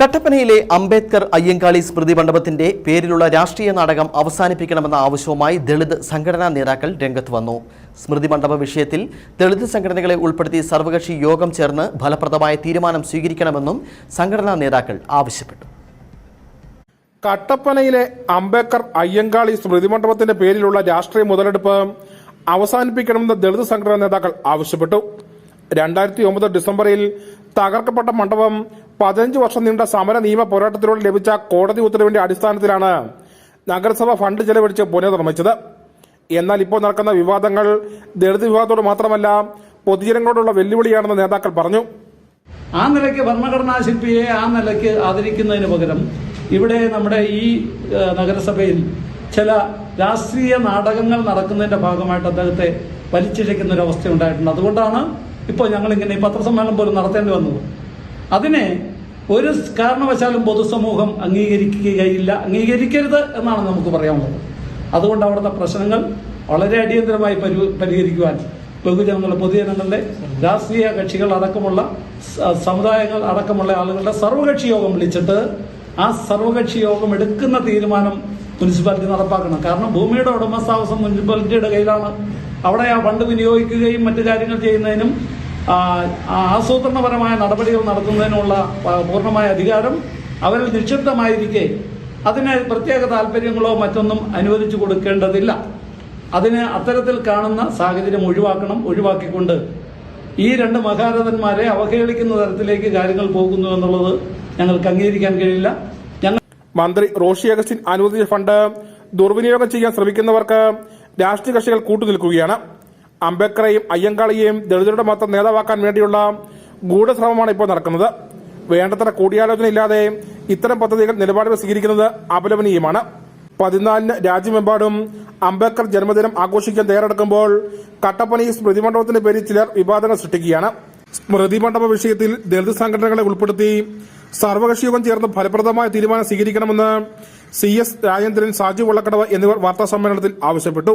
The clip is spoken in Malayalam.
കട്ടപ്പനയിലെ അംബേദ്കർ അയ്യങ്കാളി സ്മൃതി മണ്ഡപത്തിന്റെ പേരിലുള്ള രാഷ്ട്രീയ നാടകം അവസാനിപ്പിക്കണമെന്ന ആവശ്യവുമായി ദളിത് സംഘടനാ നേതാക്കൾ രംഗത്ത് വന്നു. സ്മൃതി മണ്ഡപ വിഷയത്തിൽ ദളിത് സംഘടനകളെ ഉൾപ്പെടുത്തി സർവകക്ഷി യോഗം ചേർന്ന് ഫലപ്രദമായ തീരുമാനം സ്വീകരിക്കണമെന്നും സംഘടനാ നേതാക്കൾ ആവശ്യപ്പെട്ടു. കട്ടപ്പനയിലെ അംബേദ്കർ അയ്യങ്കാളി സ്മൃതി മണ്ഡപത്തിന്റെ പേരിലുള്ള രാഷ്ട്രീയ മുതലെടുപ്പ് അവസാനിപ്പിക്കണമെന്ന് ദളിത് സംഘടനാ നേതാക്കൾ ആവശ്യപ്പെട്ടു. രണ്ടായിരത്തി ഒമ്പത് ഡിസംബറിൽ തകർക്കപ്പെട്ട മണ്ഡപം പതിനഞ്ച് വർഷം നീണ്ട സമര നിയമ പോരാട്ടത്തിലൂടെ ലഭിച്ച കോടതി ഉത്തരവിന്റെ അടിസ്ഥാനത്തിലാണ് നഗരസഭ ഫണ്ട് ചെലവഴിച്ച് പുനർനിർമ്മിച്ചത് എന്നാൽ ഇപ്പോൾ നടക്കുന്ന വിവാദങ്ങൾ ദളിത് വിഭാഗത്തോട് മാത്രമല്ല പൊതുജനങ്ങളോടുള്ള വെല്ലുവിളിയാണെന്ന് നേതാക്കൾ പറഞ്ഞു. ആ നിലയ്ക്ക് ഭരണഘടനാ ശില്പിയെ ആ നിലയ്ക്ക് ആദരിക്കുന്നതിന് പകരം ഇവിടെ നമ്മുടെ ഈ നഗരസഭയിൽ ചില രാഷ്ട്രീയ നാടകങ്ങൾ നടക്കുന്നതിന്റെ ഭാഗമായിട്ട് അദ്ദേഹത്തെ വലിച്ചിഴയ്ക്കുന്ന ഒരു അവസ്ഥ ഉണ്ടായിട്ടുണ്ട് അതുകൊണ്ടാണ് ഇപ്പോൾ ഞങ്ങളിങ്ങനെ ഈ പത്രസമ്മേളനം പോലും നടത്തേണ്ടി വന്നത്. അതിനെ ഒരു കാരണവശാലും പൊതുസമൂഹം അംഗീകരിക്കുകയില്ല. അംഗീകരിക്കരുത് എന്നാണ് നമുക്ക് പറയാനുള്ളത്. അതുകൊണ്ട് അവിടുത്തെ പ്രശ്നങ്ങൾ വളരെ അടിയന്തരമായി പരി- പരിഹരിക്കുവാൻ ബഹുജനങ്ങളുടെ പൊതുജനങ്ങളുടെ രാഷ്ട്രീയ കക്ഷികൾ അടക്കമുള്ള സമുദായങ്ങൾ അടക്കമുള്ള ആളുകളുടെ സർവകക്ഷി യോഗം വിളിച്ചിട്ട് ആ സർവകക്ഷി യോഗം എടുക്കുന്ന തീരുമാനം മുനിസിപ്പാലിറ്റി നടപ്പാക്കണം. കാരണം ഭൂമിയുടെ ഉടമസ്ഥാവസം മുനിസിപ്പാലിറ്റിയുടെ കയ്യിലാണ്. അവിടെ ആ ഫണ്ട് വിനിയോഗിക്കുകയും മറ്റു കാര്യങ്ങൾ ചെയ്യുന്നതിനും ആസൂത്രണപരമായ നടപടികൾ നടത്തുന്നതിനുള്ള പൂർണമായ അധികാരം അവരിൽ നിക്ഷിപ്തമായിരിക്കെ. അതിന് പ്രത്യേക താല്പര്യങ്ങളോ മറ്റൊന്നും അനുവദിച്ചു കൊടുക്കേണ്ടതില്ല. അതിന് അത്തരത്തിൽ കാണുന്ന സാഹചര്യം ഒഴിവാക്കണം ഒഴിവാക്കിക്കൊണ്ട് ഈ രണ്ട് മഹാരഥന്മാരെ അവഹേളിക്കുന്ന തരത്തിലേക്ക് കാര്യങ്ങൾ പോകുന്നു എന്നുള്ളത് ഞങ്ങൾക്ക് അംഗീകരിക്കാൻ കഴിയില്ല. ഞങ്ങൾ മന്ത്രി റോഷി അഗസ്റ്റിൻ അനുവദിച്ച ഫണ്ട് ദുർവിനിയോഗം ചെയ്യാൻ ശ്രമിക്കുന്നവർക്ക് രാഷ്ട്രീയ കക്ഷികൾ കൂട്ടുനിൽക്കുകയാണ്. അംബേദ്കറെയും അയ്യങ്കാളിയെയും ദളിതരുടെ മാത്രം നേതാവാക്കാൻ വേണ്ടിയുള്ള ഗൂഢശ്രമമാണ് ഇപ്പോൾ നടക്കുന്നത്. വേണ്ടത്ര കൂടിയാലോചന ഇല്ലാതെ ഇത്തരം പദ്ധതികൾ നിലപാടുകൾ സ്വീകരിക്കുന്നത് അപലപനീയമാണ്. പതിനാലിന് രാജ്യമെമ്പാടും അംബേദ്കർ ജന്മദിനം ആഘോഷിക്കാൻ തയ്യാറെടുക്കുമ്പോൾ കട്ടപ്പനയിൽ സ്മൃതി മണ്ഡപത്തിന്റെ പേരിൽ ചിലർ വിവാദങ്ങൾ സൃഷ്ടിക്കുകയാണ്. സ്മൃതി മണ്ഡപ വിഷയത്തിൽ ദളിത് സംഘടനകളെ ഉൾപ്പെടുത്തി സർവകക്ഷിയോഗം ചേർന്ന് ഫലപ്രദമായ തീരുമാനം സ്വീകരിക്കണമെന്ന് സി എസ് രാജേന്ദ്രൻ സാജു വള്ളക്കടവ് എന്നിവർ വാർത്താ സമ്മേളനത്തിൽ ആവശ്യപ്പെട്ടു.